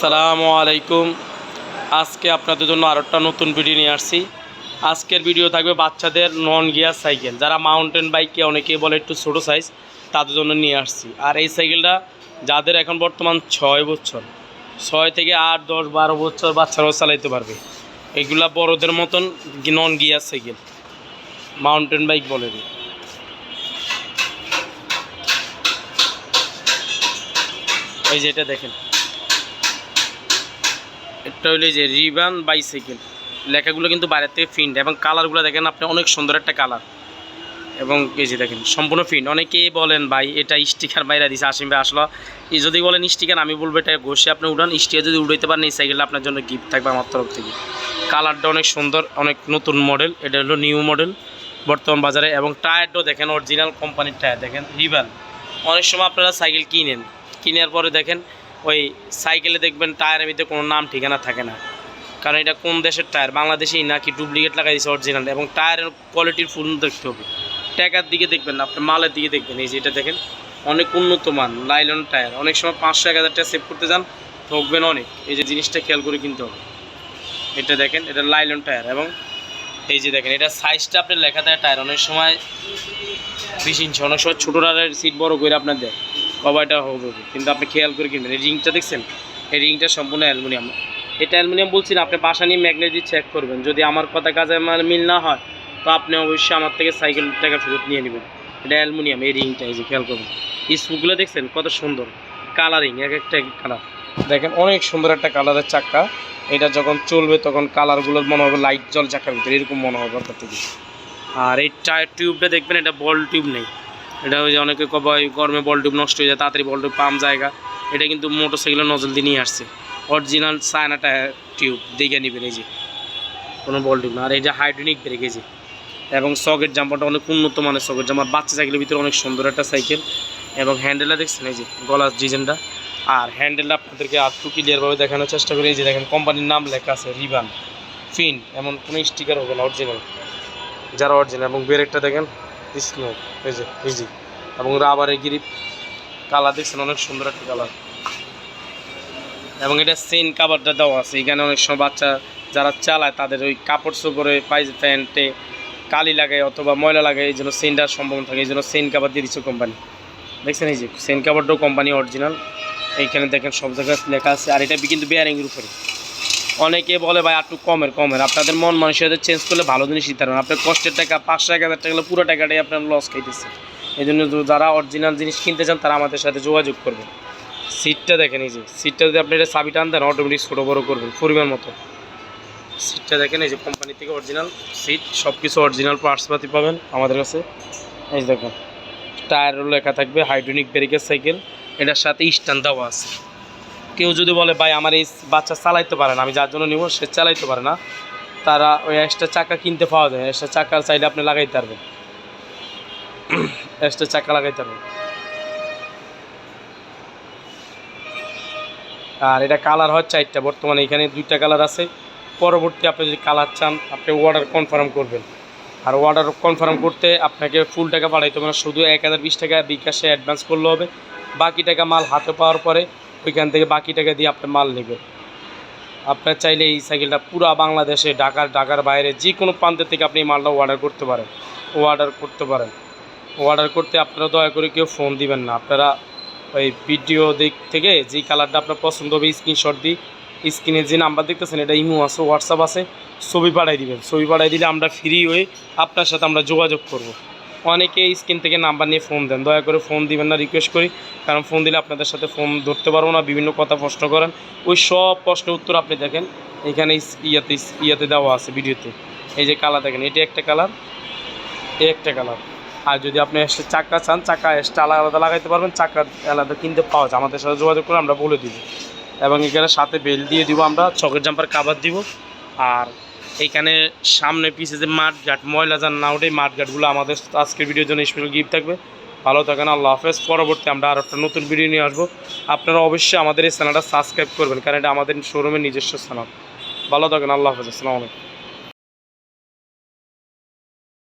আসসালামু আলাইকুম। আজকে আপনাদের জন্য আরও একটা নতুন ভিডিও নিয়ে আসছি। আজকের ভিডিও থাকবে বাচ্চাদের নন গিয়ার সাইকেল। যারা মাউন্টেন বাইকে অনেকে বলে একটু ছোটো সাইজ তাদের জন্য নিয়ে আসছি। আর এই সাইকেলটা যাদের এখন বর্তমান ছয় বছর, ছয় থেকে আট, দশ, বারো বছর বাচ্চারাও চালাইতে পারবে। এগুলা বড়দের মতন non gear cycle. Mountain bike বলে দিই এই যে এটা দেখেন। এটা হইলে যে রিবান বাইসাইকেল লেখাগুলো কিন্তু বাইরের থেকে ফিন্ড এবং কালারগুলো দেখেন আপনি অনেক সুন্দর একটা কালার এবং এই যে দেখেন, সম্পূর্ণ ফিন্ড অনেকেই বলেন, ভাই, এটা স্টিকার বাইরে দিছে। আসিম ভাই, আসলো যদি বলেন স্টিকার আমি বলব এটা ঘষে আপনি উঠান। স্টিকার যদি উঠাইতে পারেন, এই সাইকেলটা আপনার জন্য গিফট থাকবে আমার তরফ থেকে। কালারটা অনেক সুন্দর, অনেক নতুন মডেল এটা হলো নিউ মডেল বর্তমান বাজারে। এবং টায়ারটাও দেখেন অরিজিনাল কোম্পানির টায়ার। দেখেন, রিবান। অনেক সময় আপনারা সাইকেল কিনেন। কেনার পরে দেখেন ওই সাইকেলে দেখবেন টায়ারের ভিতরে কোনো নাম, ঠিকানা থাকে না। কারণ এটা কোন দেশের টায়ার? বাংলাদেশেই নাকি ডুপ্লিকেট লাগাই দিয়েছে অরিজিনাল এবং টায়ারের কোয়ালিটির ফুল দেখতে হবে। ট্যাকার দিকে দেখবেন না আপনি মালের দিকে দেখবেন। এই যে এটা দেখেন, অনেক উন্নত মান লাইলন টায়ার অনেক সময় পাঁচশো, এক হাজার টাকা সেভ করতে যান, ঠকবেন অনেক। এই যে জিনিসটা খেয়াল করে কিনতে হবে। এটা দেখেন, এটা লাইলন টায়ার এবং এই যে দেখেন, এটা সাইজটা আপনার লেখা থাকে টায়ার অনেক সময় বিশ ইঞ্চি অনেক সময় ছোটো টায়ারের সিট বড় করে আপনার দেয়। বাবা এটা হবে। কিন্তু আপনি খেয়াল করে কিনবেন, এই রিংটা দেখছেন? এই রিংটা সম্পূর্ণ অ্যালুমিনিয়াম। এটা অ্যালুমিনিয়াম বলছি না, আপনি বাসা নিয়ে ম্যাগনেট দিয়ে চেক করবেন। যদি আমার কথা কাজে আমার মিল না হয়, তো আপনি অবশ্যই আমার থেকে সাইকেল টাকা ফেরত নিয়ে নেবেন। এটা অ্যালুমিনিয়াম, এই রিংটা, এই যে খেয়াল করবেন। স্পুকগুলো দেখছেন, কত সুন্দর। কালারিং, এক একটা কালার। দেখেন, অনেক সুন্দর একটা কালারের চাক্কা এটা যখন চলবে, তখন কালারগুলো মনে হবে লাইট জল চাকার ভিতরে, এরকম মনে হবে আর এই টায়ার টিউবটা দেখবেন, এটা বল টিউব নেই। এটা ওই যে অনেকে কবাই গরমে বল টিউব নষ্ট হয়ে যায়, তাড়াতাড়ি বল টিউব পাম্প জায়গা। এটা কিন্তু মোটর সাইকেলের নজল দিয়ে নিয়ে আসছে। অরিজিনাল চায়না টায়ার টিউব দেখে নেবেন এই যে। কোনো বল টিউব না। আর এই যে হাইড্রোনিক ব্রেক এই যে। এবং সকেট জাম্পারটা অনেক উন্নত মানের সকেট জাম্পার বাচ্চা সাইকেলের ভিতরে অনেক সুন্দর একটা সাইকেল। এবং হ্যান্ডেলটা দেখছেন? এই যে গলার ডিজাইনটা। আর হ্যান্ডেলটা আপনাদেরকে আর একটু ক্লিয়ারভাবে দেখানোর চেষ্টা করি। এই যে দেখেন কোম্পানির নাম লেখা আছে রিবান ফিন এমন কোনো স্টিকার হবে না অরিজিনাল যারা অরিজিনাল এবং ব্রেকটা দেখেন এবং রাবারের গ্রিপ, কালার দেখছেন, অনেক সুন্দর একটা কালার। এবং এটা সেন কাভারটা দেওয়া আছে, এখানে অনেক সময় বাচ্চা যারা চালায়, তাদের ওই কাপড় চোপড়ে পাইজ প্যান্টে কালি লাগে অথবা ময়লা লাগে, এই জন্য সেনটার সম্ভাবনা থাকে, এই জন্য সেন কাভার দিয়ে দিচ্ছে কোম্পানি দেখছেন এই যে, সেন কাভারটাও কোম্পানি অরিজিনাল এইখানে দেখেন সব জায়গায় লেখা আছে, আর এটা কিন্তু বেয়ারিংয়ের উপরে। অনেকে বলে ভাই, একটু কমের কমের। আপনাদের মন মানুষের চেঞ্জ করলে ভালো জিনিস দিতে পারবেন। আপনার কষ্টের টাকা পাঁচশো এক হাজার টাকা পুরো টাকাটাই আপনার লস খাইতেছে। এই জন্য যারা অরিজিনাল জিনিস কিনতে চান, তারা আমাদের সাথে যোগাযোগ করবেন। সিটটা দেখেন এই যে সিটটা যদি আপনি এটা চাবি টান দেন অটোমেটিক ছোটো বড়ো করবেন, পরিমাণ মতো। সিটটা দেখেন এই যে কোম্পানি থেকে অরিজিনাল সিট সব কিছু অরিজিনাল পার্টসপাতি পাবেন আমাদের কাছে। এই দেখেন টায়ারও লেখা থাকবে হাইড্রোনিক ব্রেকের সাইকেল এটার সাথে স্ট্যান্ড দেওয়া আছে। কেউ যদি বলে, ভাই, আমার এই বাচ্চা চালাইতে পারে না, আমি যার জন্য নিব সে চালাইতে পারে না। তারা ওই এক্সট্রা চাকা কিনতে পাওয়া যায় এক্সট্রা চাকার সাইডে আপনি লাগাইতে পারবেন। এক্সট্রা চাকা লাগাইতে পারবেন। আর এটা কালার হয় চারটা, বর্তমানে এখানে দুইটা কালার আছে। পরবর্তী আপনি যদি কালার চান, আপনি অর্ডার কনফার্ম করবেন। আর অর্ডার কনফার্ম করতে আপনাকে ফুল টাকা পাঠাইতে হবে না, শুধু এক হাজার বিশ টাকা বিকাশে অ্যাডভান্স করলে হবে। বাকি টাকা মাল হাতে পাওয়ার পরে ওইখান থেকে বাকি টাকা দিয়ে আপনি মাল নেবেন আপনার চাইলে এই সাইকেলটা পুরা বাংলাদেশে, ঢাকার ঢাকার বাইরে যে কোনো প্রান্তের থেকে আপনি মালটা অর্ডার করতে পারেন। অর্ডার করতে পারেন। অর্ডার করতে আপনারা দয়া করে কেউ ফোন দিবেন না। আপনারা ওই ভিডিও দিক থেকে যেই কালারটা আপনার পছন্দ হবে স্ক্রিনশট দিই স্ক্রিনে যে নাম্বার দেখতেছেন, এটা ইমো আছে হোয়াটসঅ্যাপ আছে, ছবি পাঠাই দিবেন। ছবি পাঠাই দিলে আমরা ফ্রি হয়ে আপনার সাথে আমরা যোগাযোগ করব। অনেকে স্ক্রিন থেকে নাম্বার নিয়ে ফোন দেন। দয়া করে ফোন দিবেন না রিকোয়েস্ট করি। কারণ ফোন দিলে আপনাদের সাথে ফোন ধরতে পারব না, বিভিন্ন কথা প্রশ্ন করেন। ওই সব প্রশ্নের উত্তর আপনি দেখেন। এখানে ইয়াতে ইয়াতে দেওয়া আছে ভিডিওতে। এই যে কালার দেখেন, এটি একটা কালার এই একটা কালার আর যদি আপনি এসে চাকা চান, চাকা এক্সট্রা আলাদা আলাদা লাগাইতে পারবেন, চাকা আলাদা কিনতে পাওয়া যায়। আমাদের সাথে যোগাযোগ করে আমরা বলে দিব। এবং এখানে সাথে বেল দিয়ে দিব আমরা চকের জাম্পার কাভার দিব। আর এইখানে সামনে পিছে যে মাঠ ঘাট ময়লা যান না ওটাই মাঠ ঘাটগুলো আমাদের আজকের ভিডিওর জন্য স্পেশাল গিফট থাকবে। ভালো থাকেন, আল্লাহ হাফেজ। পরবর্তী আমরা আর একটা নতুন ভিডিও নিয়ে আসব। আপনারা অবশ্যই আমাদের এই চ্যানেলটা সাবস্ক্রাইব করবেন, কারণ এটা আমাদের শোরুমের নিজস্ব চ্যানেল ভালো থাকেন, আল্লাহ হাফেজ। আসসালামু আলাইকুম।